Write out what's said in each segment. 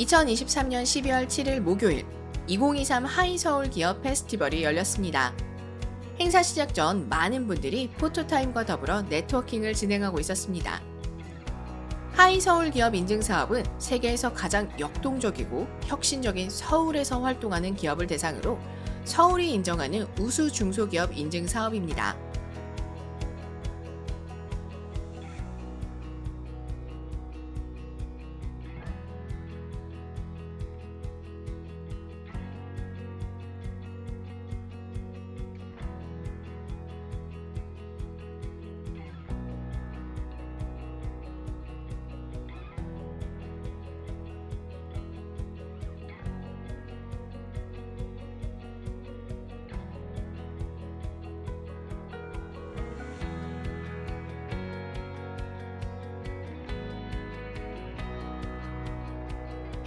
2023년 12월 7일 목요일 2023 하이서울 기업 페스티벌이 열렸습니다. 행사 시작 전 많은 분들이 포토타임과 더불어 네트워킹을 진행하고 있었습니다. 하이서울 기업 인증 사업은 세계에서 가장 역동적이고 혁신적인 서울에서 활동하는 기업을 대상으로 서울이 인정하는 우수 중소기업 인증 사업입니다.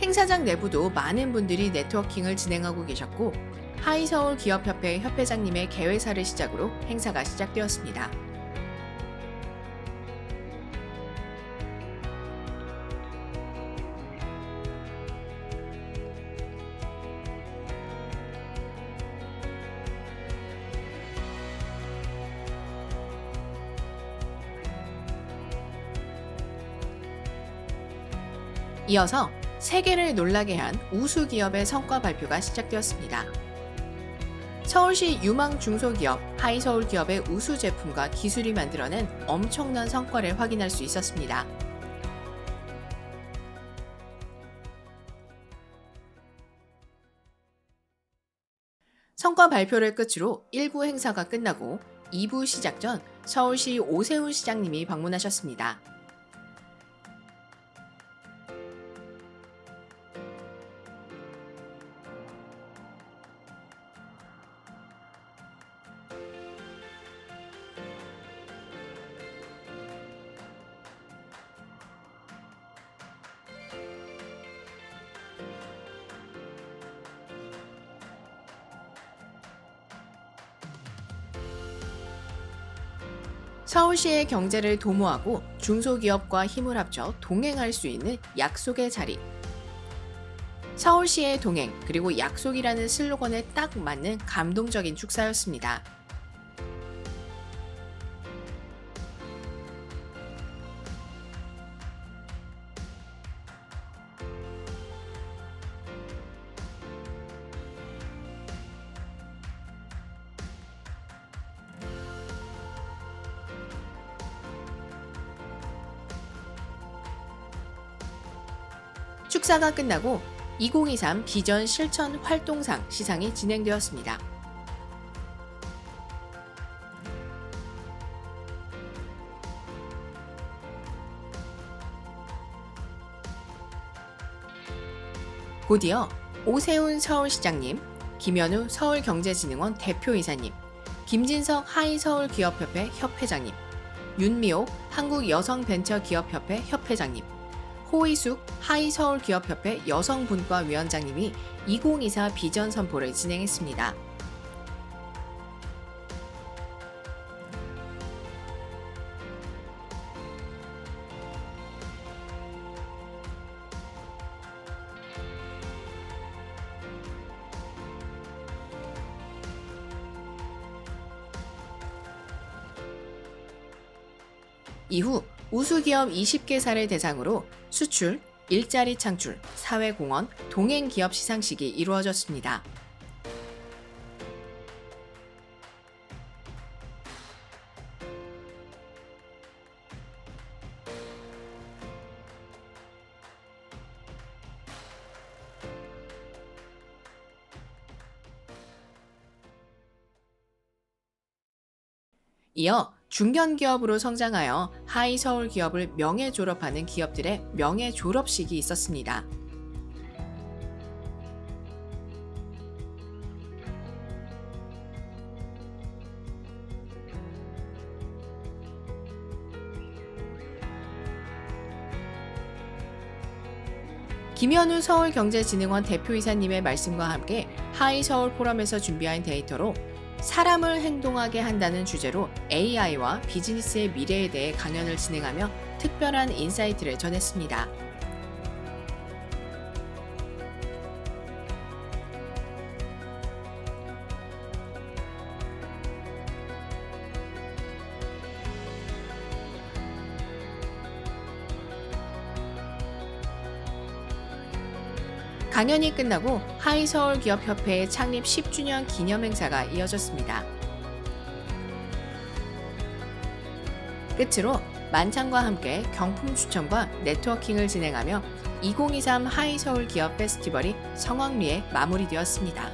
행사장 내부도 많은 분들이 네트워킹을 진행하고 계셨고 하이서울 기업협회 협회장님의 개회사를 시작으로 행사가 시작되었습니다. 이어서 세계를 놀라게 한 우수 기업의 성과 발표가 시작되었습니다. 서울시 유망 중소기업 하이서울 기업의 우수 제품과 기술이 만들어낸 엄청난 성과를 확인할 수 있었습니다. 성과 발표를 끝으로 1부 행사가 끝나고 2부 시작 전 서울시 오세훈 시장님이 방문하셨습니다. 서울시의 경제를 도모하고 중소기업과 힘을 합쳐 동행할 수 있는 약속의 자리. 서울시의 동행 그리고 약속이라는 슬로건에 딱 맞는 감동적인 축사였습니다. 축사가 끝나고 2023 비전 실천 활동상 시상이 진행되었습니다. 곧이어 오세훈 서울시장님, 김현우 서울경제진흥원 대표이사님, 김진석 하이서울기업협회 협회장님, 윤미호 한국여성벤처기업협회 협회장님, 호이숙 하이서울기업협회 여성분과 위원장님이 2024 비전 선포를 진행했습니다. 이후 우수기업 20개사를 대상으로 수출, 일자리 창출, 사회공헌, 동행기업 시상식이 이루어졌습니다. 이어 중견 기업으로 성장하여 하이 서울 기업을 명예 졸업하는 기업들의 명예 졸업식이 있었습니다. 김현우 서울경제진흥원 대표이사님의 말씀과 함께 하이서울 포럼에서 준비한 데이터로 사람을 행동하게 한다는 주제로 AI와 비즈니스의 미래에 대해 강연을 진행하며 특별한 인사이트를 전했습니다. 강연이 끝나고 하이서울기업협회의 창립 10주년 기념 행사가 이어졌습니다. 끝으로 만찬과 함께 경품 추첨과 네트워킹을 진행하며 2023 하이서울 기업 페스티벌이 성황리에 마무리되었습니다.